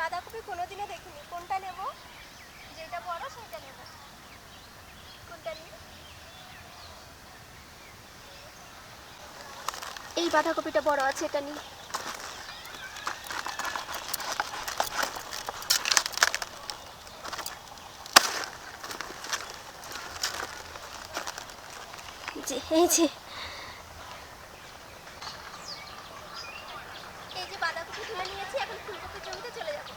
বাঁধাকপি কোনোদিনও দেখিনি। কোনটা নেব? যেটা বড় সেটা নেব। কোনটা নিই এই বাঁধাকপিটা বড় আছে, এটা নিই এই যে এই যে বাঁধাকপি তুলে নিয়েছি এখন ফুলকপির জমিতে চলে যাব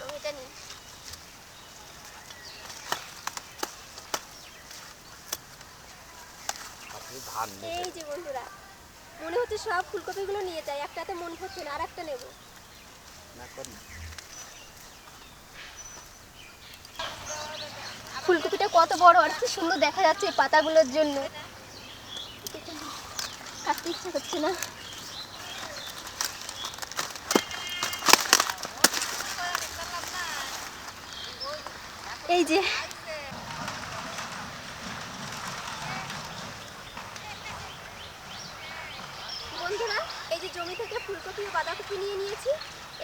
বড় এটা নিই এই যে বন্ধুরা মনে হচ্ছে সব ফুলকপিগুলো নিয়ে যাই একটাতে মন হচ্ছে না আর একটা নেব ফুলকপিটা কত বড় আর কি সুন্দর দেখা যাচ্ছে এই পাতাগুলোর জন্য। কাটতে ইচ্ছা করছে না। এই যে বন্ধুরা, এই যে জমি থেকে ফুলকপি ও বাঁধাকপি নিয়ে নিয়েছি।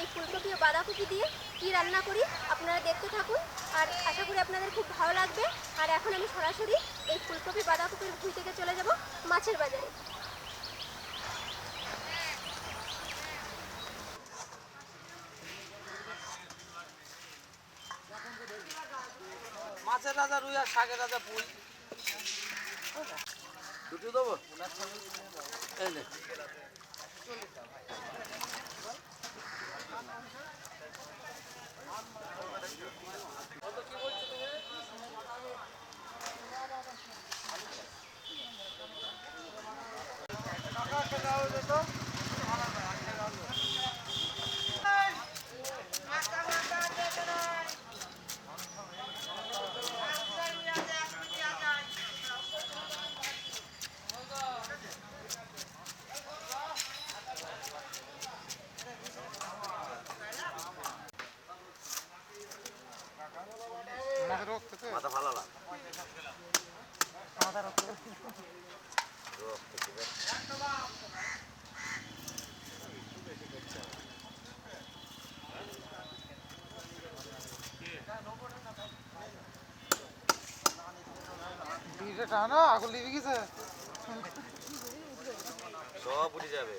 এই ফুলকপি ও বাঁধাকপি দিয়ে কি রান্না করি আপনারা দেখতে থাকুন। আর আশা করি আপনাদের খুব ভালো লাগবে। আর এখন আমি সরাসরি এই ফুলকপি বাঁধাকপির ভুঁই থেকে চলে যাব মাছের বাজারে। মাছের রাজা রুই আর শাকের রাজা পুই দুটো দেবো এই নে। মাথা ভালো লাগ বিড়িটা টানো আগুন লিভে গেছে। সব উঠে যাবে।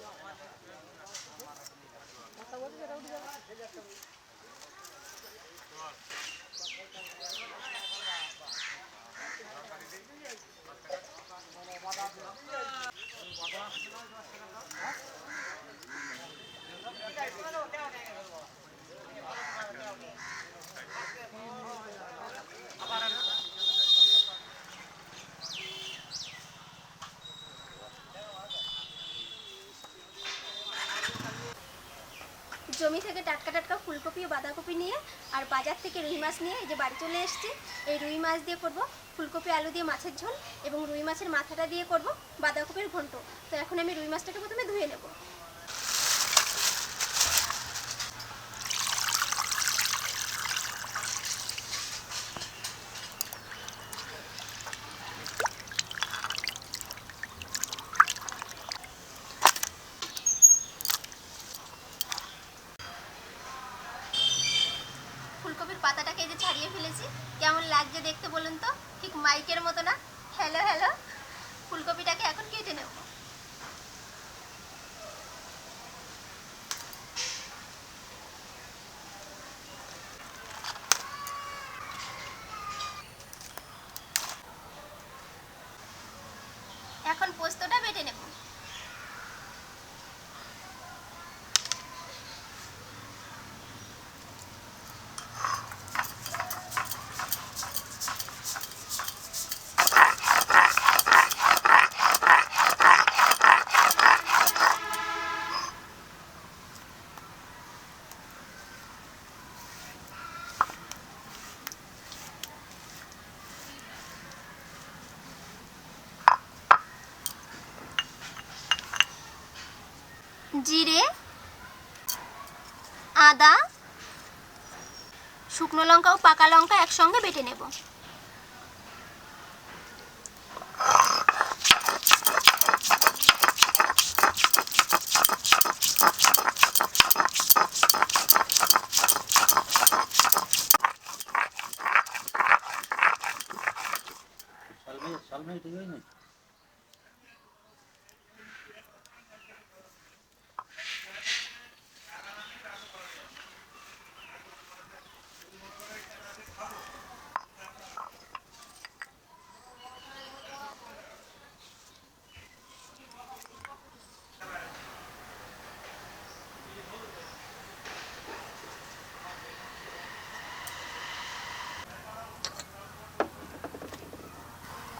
জমি থেকে টাটকা টাটকা ফুলকপি ও বাঁধাকপি নিয়ে আর বাজার থেকে রুই মাছ নিয়ে যে বাড়ি চলে এসেছি। এই রুই মাছ দিয়ে করব ফুলকপি, আলু দিয়ে মাছের ঝোল এবং রুই মাছের মাথাটা দিয়ে করব বাঁধাকপির ঘন্ট। তো এখন আমি রুই মাছটাকে প্রথমে ধুয়ে নেব ফুলকপির পাতাটাকে এই যে ছাড়িয়ে ফেলেছি কেমন লাগছে দেখতে বলুন তো ঠিক মাইকের মতো না? হ্যালো হ্যালো ফুলকপিটাকে এখন কেটে নেব এখন পোস্তটা বেটে নেব জিরে আদা শুকনো লঙ্কা ও পাকা লঙ্কা একসঙ্গে বেটে নেব।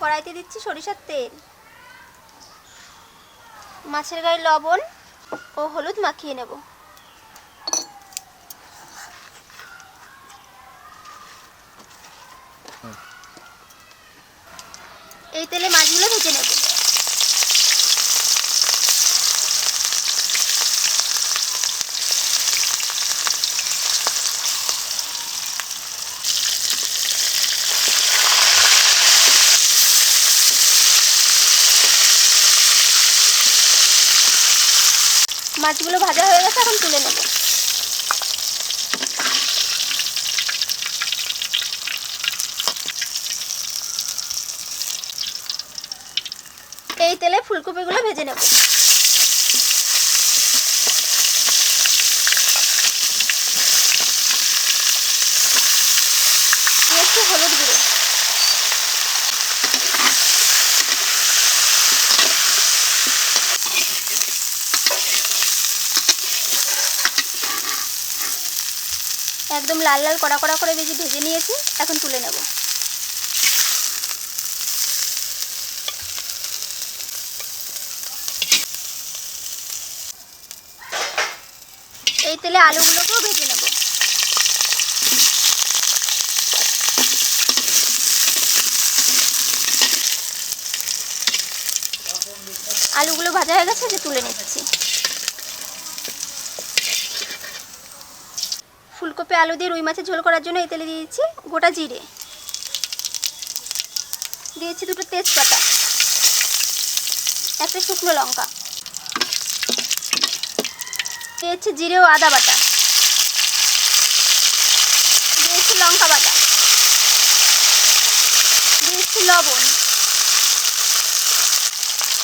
কড়াইতে দিচ্ছি সরিষার তেল। মাছের গায়ে লবণ ও হলুদ মাখিয়ে নেব। এই তেলে মাছগুলো ভেজে নেব মাছগুলো ভাজা হয়ে গেছে এখন তুলে নেব। এই তেলে ফুলকপিগুলো ভেজে নেব দিয়েছি হলুদ গুঁড়ো একদম লাল লাল কড়া কড়া করে ভেজে ভেজে নিয়েছি, এখন তুলে নেব। এই তেলে আলুগুলোকেও ভেজে নেব। আলুগুলো ভাজা হয়ে গেছে যে তুলে নিচ্ছি। ফুলকপি, আলু দিয়ে রুই মাছের ঝোল করার জন্য এই তেলে দিয়ে দিচ্ছি গোটা জিরে। দিয়েছি দুটো তেজপাতা, একটা শুকনো লঙ্কা। দিয়েছি জিরে ও আদা বাটা। দিয়েছি লঙ্কা বাটা। দিয়েছি লবণ।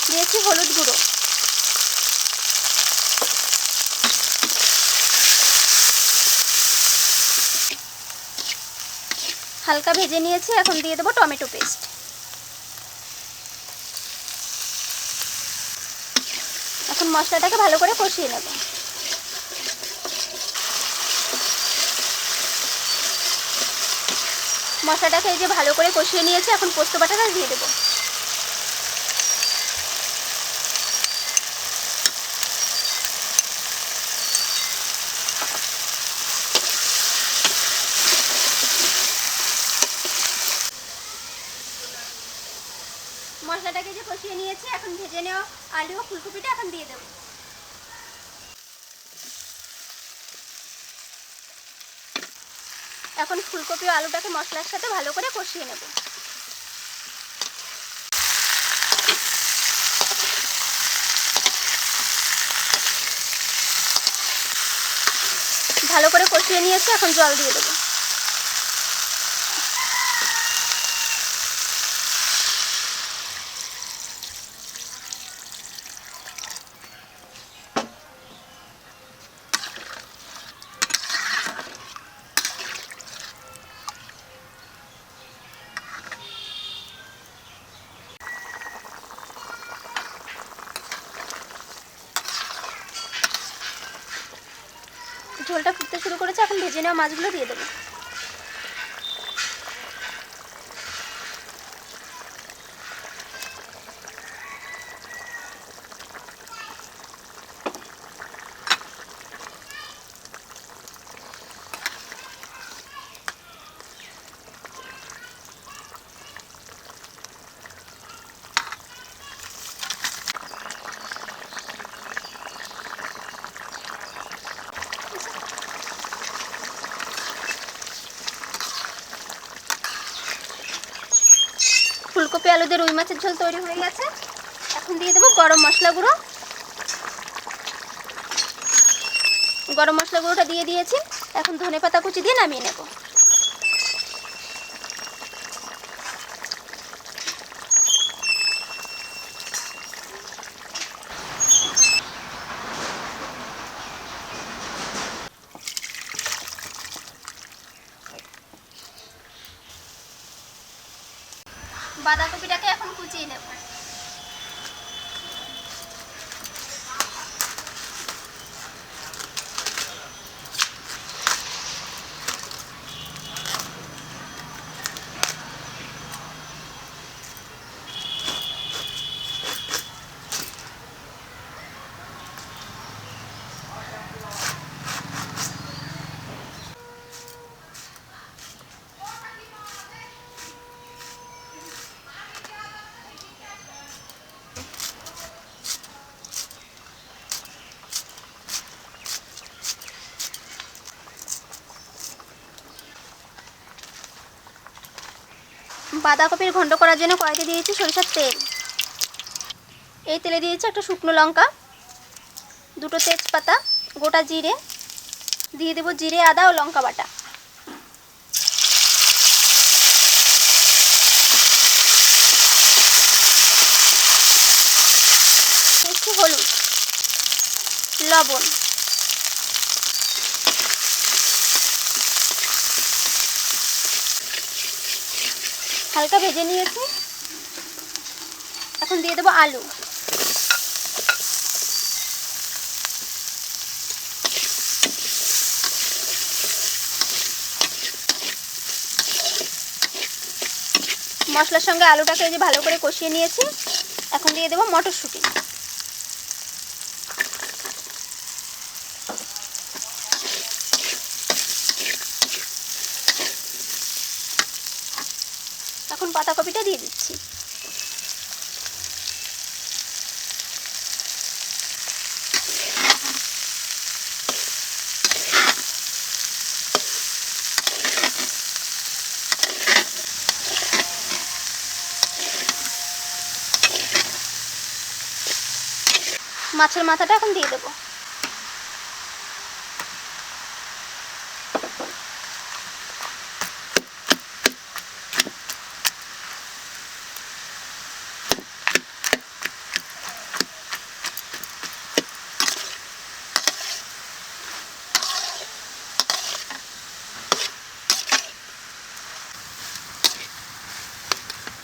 দিয়েছি হলুদ গুঁড়ো। হালকা ভেজে নিয়েছি, এখন দিয়ে দেবো টমেটো পেস্ট। এখন মশলাটাকে ভালো করে কষিয়ে নেব। মশলাটাকে এই যে ভালো করে কষিয়ে নিয়েছি, এখন পোস্ত বাটাটা দিয়ে দেবো মশলাটাকে যে কষিয়ে নিয়েছি এখন ভেজে নেওয়া আলু ও ফুলকপিটা এখন দিয়ে দেবো। এখন ফুলকপি ও আলুটাকে মশলার সাথে ভালো করে কষিয়ে নেব। ভালো করে কষিয়ে নিয়েছি, এখন জল দিয়ে দেবো। করেছে এখন ভেজে নেওয়া মাছগুলো দিয়ে দেবো। আলু দিয়ে রুই মাছের ঝোল তৈরি হয়ে গেছে। এখন দিয়ে দেবো গরম মশলা গুঁড়ো। গরম মশলা গুঁড়োটা দিয়ে দিয়েছি। এখন ধনে পাতা কুচি দিয়ে নামিয়ে নেব। 估计得。বাঁধাকপির ঘন্ট করার জন্য কড়াইতে দিয়েছি সরিষার তেল। এই তেলে দিয়েছি একটা শুকনো লঙ্কা, দুটো তেজপাতা, গোটা জিরে, দিয়ে দেবো জিরে, আদা ও লঙ্কা বাটা। একটু হলুদ, লবণ। হালকা ভেজে নিয়েছি। এখন দিয়ে দেবো আলু। মশলার সঙ্গে আলুটাকে যে ভালো করে কষিয়ে নিয়েছি। এখন দিয়ে দেবো মটরশুঁটি। এখন পাতাকপিটা দিয়ে দিচ্ছি। মাছের মাথাটা এখন দিয়ে দেবো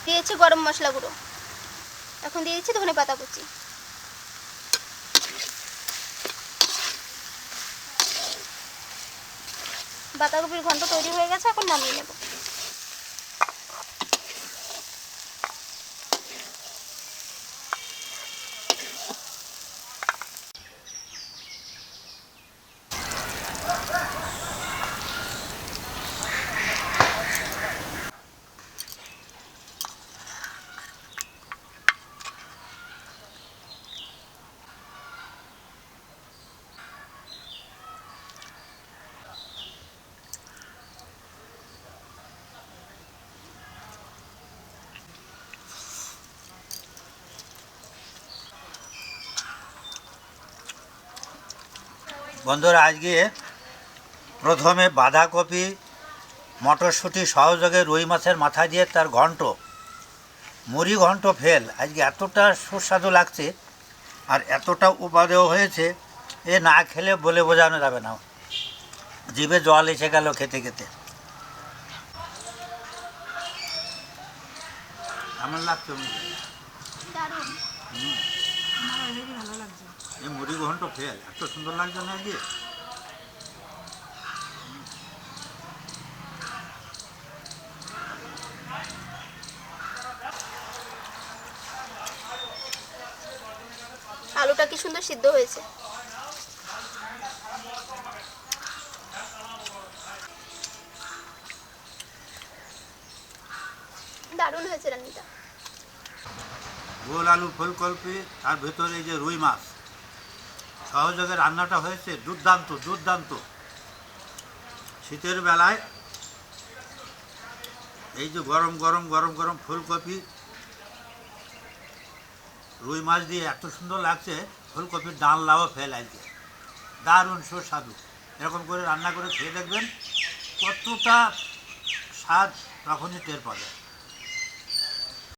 দিয়েছি গরম মশলা গুঁড়ো। এখন দিয়ে দিচ্ছি ধনে পাতা কুচি। বাঁধাকপির ঘন্ট তৈরি হয়ে গেছে, এখন নামিয়ে নেব। বন্ধুরা আজকে প্রথমে বাঁধাকপি মটরশুঁটি সহযোগে রুই মাছের মাথা দিয়ে তার ঘন্ট মুড়ি ঘন্ট ফেল। আজকে এতটা সুস্বাদু লাগছে আর এতটা উপাদেয় হয়েছে এ না খেলে বলে বোঝানো যাবে না। জিভে জল এসে গেল খেতে খেতে। কেমন লাগছে এই মুড়ি ঘন্ট ফেল এত সুন্দর লাগছে না গিয়ে আলুটা কি সুন্দর সিদ্ধ হয়েছে? গোল আলু ফুলকপি, তার ভেতরে এই যে রুই মাছ। সহযোগে রান্নাটা হয়েছে দুর্দান্ত দুর্দান্ত। শীতের বেলায় এই যে গরম গরম গরম গরম ফুলকপি, রুই মাছ দিয়ে এত সুন্দর লাগছে, ফুলকপির ডালনাও ফেল আজকে দারুণ সুস্বাদু। এরকম করে রান্না করে খেয়ে দেখবেন, কতটা স্বাদ তখনই টের পাবে